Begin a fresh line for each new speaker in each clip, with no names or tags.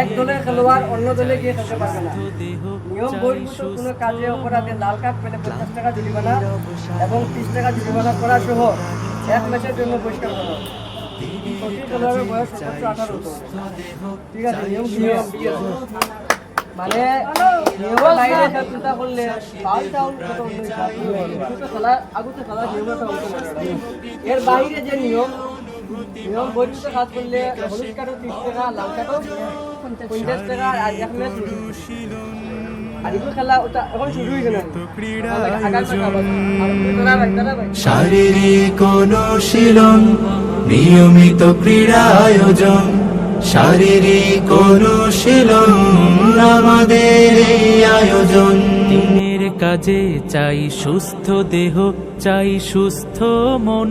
এক দলের খেলোয়াড় অন্য দলে গিয়ে খেলতে পারবে না। নিয়ম বহির্ভূত কোনো কাজে অপরাধে লাল কার্ড পেলে পঞ্চাশ টাকা জরিমানা এবং তিরিশ টাকা জরিমানা করা সহ এক ম্যাচের জন্য বহিষ্কার করা। খেলোয়াড়ের বয়স আঠারো ঠিক আছে নিয়ম নিয়ম মানে নিয়মের বাইরে খেলা চিন্তা করলে ফাউল টাউল কত অন্য হিসাব। কিন্তু খেলা আগুতে খেলা নিয়মটা এর বাইরে যে নিয়ম নিয়ম বৈদ্যুতিক কাজ করলে হলুদ কাঠও তিরিশ টাকা লাল কাঠও পঞ্চাশ টাকা আর এক আর এগুলো খেলা ওটা এখন শুরু হয়েছে না।
শারীরিক অনুশীলন নিয়মিত ক্রীড়া আয়োজন। শারীরিক অনুশীলন আমাদের এই আয়োজন।
দিনের কাজে চাই সুস্থ দেহ চাই সুস্থ মন।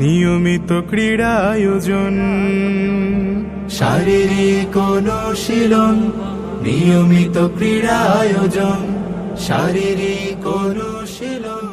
নিয়মিত ক্রীড়া আয়োজন
শারীরিক অনুশীলন নিয়মিত ক্রীড়া আয়োজন শারীরিক অনুশীলন।